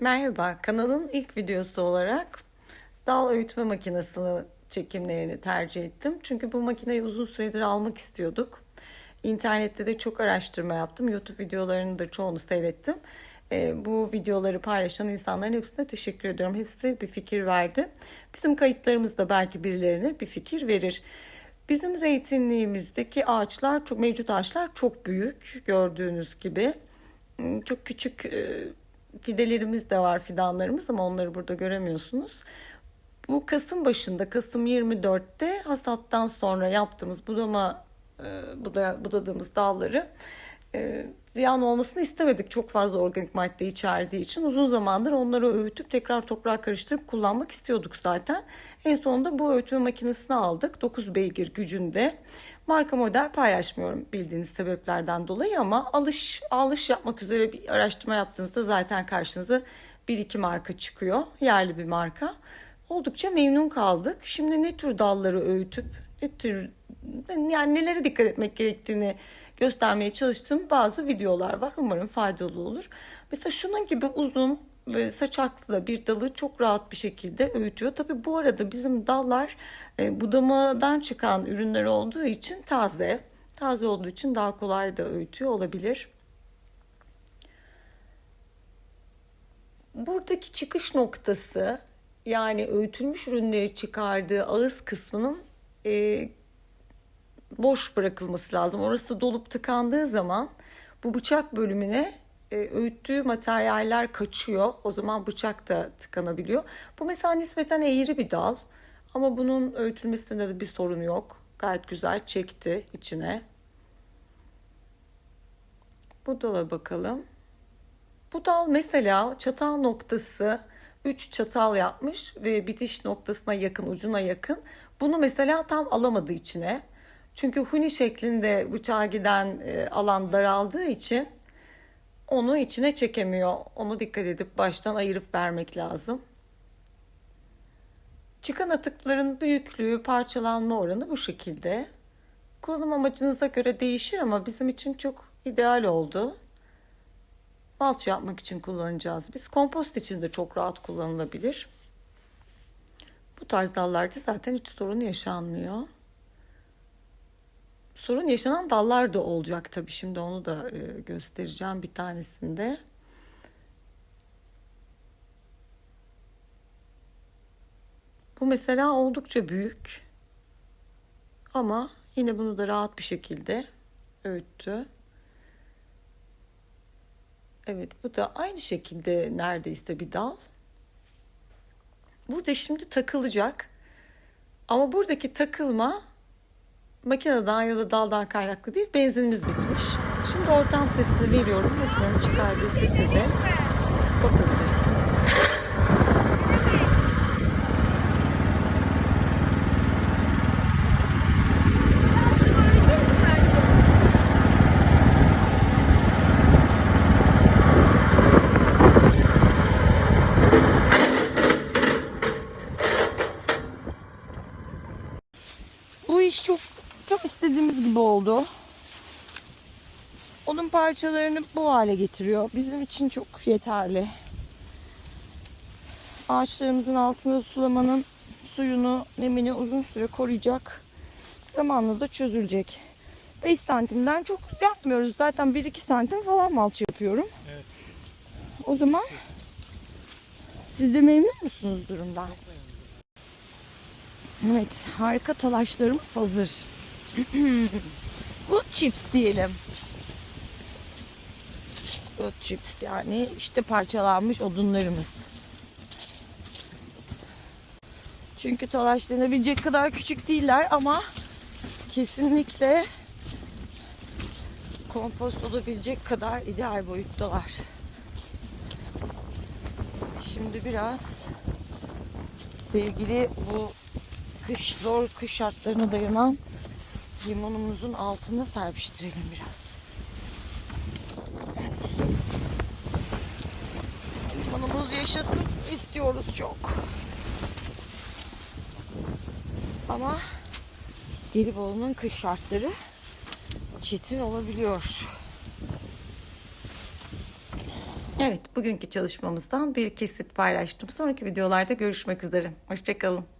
Merhaba, kanalın ilk videosu olarak dal öğütme makinesini çekimlerini tercih ettim. Çünkü bu makineyi uzun süredir almak istiyorduk. İnternette de çok araştırma yaptım. YouTube videolarını da çoğunu seyrettim. Ee, bu videoları paylaşan insanların hepsine teşekkür ediyorum. Hepsi bir fikir verdi. Bizim kayıtlarımız da belki birilerine bir fikir verir. Bizim zeytinliğimizdeki ağaçlar, çok mevcut ağaçlar çok büyük gördüğünüz gibi. Çok küçük e, fidelerimiz de var fidanlarımız ama onları burada göremiyorsunuz. Bu Kasım başında Kasım 24'te hasattan sonra yaptığımız budama e, buda, budadığımız dalları e, ziyan olmasını istemedik. Çok fazla organik madde içerdiği için uzun zamandır onları öğütüp tekrar toprağa karıştırıp kullanmak istiyorduk zaten. En sonunda bu öğütme makinesini aldık. 9 beygir gücünde. Marka model paylaşmıyorum bildiğiniz sebeplerden dolayı ama alış alış yapmak üzere bir araştırma yaptığınızda zaten karşınıza bir iki marka çıkıyor. Yerli bir marka. Oldukça memnun kaldık. Şimdi ne tür dalları öğütüp ne tür yani nelere dikkat etmek gerektiğini göstermeye çalıştığım bazı videolar var. Umarım faydalı olur. Mesela şunun gibi uzun ve saçaklı bir dalı çok rahat bir şekilde öğütüyor. Tabi bu arada bizim dallar e, budamadan çıkan ürünler olduğu için taze. Taze olduğu için daha kolay da öğütüyor olabilir. Buradaki çıkış noktası yani öğütülmüş ürünleri çıkardığı ağız kısmının e, boş bırakılması lazım. Orası dolup tıkandığı zaman bu bıçak bölümüne e, öğüttüğü materyaller kaçıyor. O zaman bıçak da tıkanabiliyor. Bu mesela nispeten eğri bir dal. Ama bunun öğütülmesinde de bir sorun yok. Gayet güzel çekti içine. Bu dala bakalım. Bu dal mesela çatal noktası 3 çatal yapmış ve bitiş noktasına yakın, ucuna yakın. Bunu mesela tam alamadı içine. Çünkü huni şeklinde bıçağa giden e, alan daraldığı için onu içine çekemiyor. Onu dikkat edip baştan ayırıp vermek lazım. Çıkan atıkların büyüklüğü, parçalanma oranı bu şekilde. Kullanım amacınıza göre değişir ama bizim için çok ideal oldu. Malç yapmak için kullanacağız biz. Kompost için de çok rahat kullanılabilir. Bu tarz dallarda zaten hiç sorun yaşanmıyor. Sorun yaşanan dallar da olacak tabii. Şimdi onu da e, göstereceğim bir tanesinde. Bu mesela oldukça büyük. Ama yine bunu da rahat bir şekilde öğüttü. Evet bu da aynı şekilde neredeyse bir dal. Burada şimdi takılacak. Ama buradaki takılma makineden ya da daldan kaynaklı değil. Benzinimiz bitmiş. Şimdi ortam sesini veriyorum. Makinenin çıkardığı sese de bakabilirsiniz. Bu iş çok gibi oldu. Odun parçalarını bu hale getiriyor. Bizim için çok yeterli. Ağaçlarımızın altında sulamanın suyunu, nemini uzun süre koruyacak. Zamanla da çözülecek. 5 santimden çok yapmıyoruz. Zaten 1-2 santim falan malç yapıyorum. Evet. O zaman siz de memnun musunuz durumdan? Evet, harika talaşlarımız hazır. Wood chips diyelim. Wood chips yani işte parçalanmış odunlarımız. Çünkü talaşlanabilecek kadar küçük değiller ama kesinlikle kompost olabilecek kadar ideal boyuttalar. Şimdi biraz sevgili bu kış zor kış şartlarına dayanan limonumuzun altına serpiştirelim biraz. Limonumuz yaşasın istiyoruz çok. Ama Gelibolu'nun kış şartları çetin olabiliyor. Evet, bugünkü çalışmamızdan bir kesit paylaştım. Sonraki videolarda görüşmek üzere. Hoşçakalın.